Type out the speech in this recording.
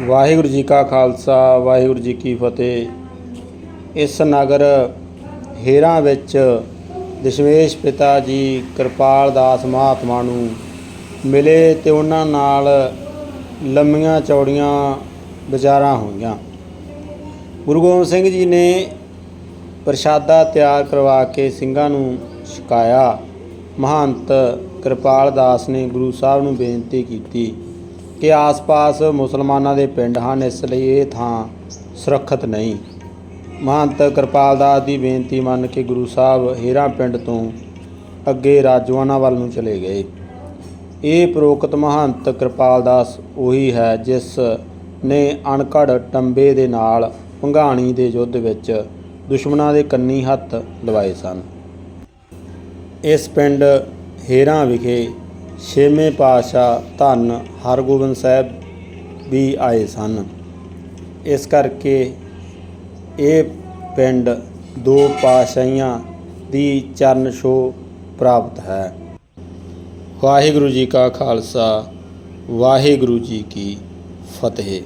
ਵਾਹਿਗੁਰੂ ਜੀ ਕਾ ਖਾਲਸਾ, ਵਾਹਿਗੁਰੂ ਜੀ ਕੀ ਫਤਿਹ। ਇਸ ਨਗਰ ਹੇਰਾਂ ਵਿੱਚ ਦਸ਼ਮੇਸ਼ ਪਿਤਾ ਜੀ ਕਿਰਪਾਲ ਦਾਸ ਮਹਾਤਮਾ ਨੂੰ ਮਿਲੇ ਤੇ ਉਹਨਾਂ ਨਾਲ ਲੰਮੀਆਂ ਚੌੜੀਆਂ ਵਿਚਾਰਾਂ ਹੋਈਆਂ। ਗੁਰੂ ਗੋਬਿੰਦ ਸਿੰਘ ਜੀ ਨੇ ਪ੍ਰਸ਼ਾਦਾ ਤਿਆਰ ਕਰਵਾ ਕੇ ਸਿੰਘਾਂ ਨੂੰ ਛਕਾਇਆ। ਮਹੰਤ ਕਿਰਪਾਲ ਦਾਸ ਨੇ ਗੁਰੂ ਸਾਹਿਬ ਨੂੰ ਬੇਨਤੀ ਕੀਤੀ ਕਿ ਆਸ-ਪਾਸ ਮੁਸਲਮਾਨਾਂ ਦੇ ਪਿੰਡ ਹਨ, ਇਸ ਲਈ ਇਹ ਥਾਂ ਸੁਰੱਖਿਅਤ ਨਹੀਂ। ਮਹੰਤ ਕਿਰਪਾਲ ਦਾਸ ਦੀ ਬੇਨਤੀ ਮੰਨ ਕੇ ਗੁਰੂ ਸਾਹਿਬ ਹੀਰਾ ਪਿੰਡ ਤੋਂ ਅੱਗੇ ਰਾਜਵਾਨਾ ਵੱਲ ਨੂੰ ਚਲੇ ਗਏ। ਇਹ ਪ੍ਰੋਕਤ ਮਹੰਤ ਕਿਰਪਾਲ ਦਾਸ ਉਹੀ ਹੈ ਜਿਸ ਨੇ ਅਣਘੜ ਟੰਬੇ ਦੇ ਨਾਲ ਭੰਗਾਣੀ ਦੇ ਯੁੱਧ ਵਿੱਚ ਦੁਸ਼ਮਣਾਂ ਦੇ ਕੰਨੀ ਹੱਥ ਲਵਾਏ ਸਨ। ਇਸ ਪਿੰਡ ਹੇਰਾਂ ਵਿਖੇ ਛੇਵੇਂ ਪਾਤਸ਼ਾਹ ਧੰਨ ਹਰਗੋਬਿੰਦ ਸਾਹਿਬ ਵੀ ਆਏ ਸਨ। ਇਸ ਕਰਕੇ ਇਹ ਪਿੰਡ ਦੋ ਪਾਤਸ਼ਾਹੀਆਂ ਦੀ ਚਰਨ ਛੋ ਪ੍ਰਾਪਤ ਹੈ। ਵਾਹਿਗੁਰੂ ਜੀ ਕਾ ਖਾਲਸਾ, ਵਾਹਿਗੁਰੂ ਜੀ ਕੀ ਫਤਿਹ।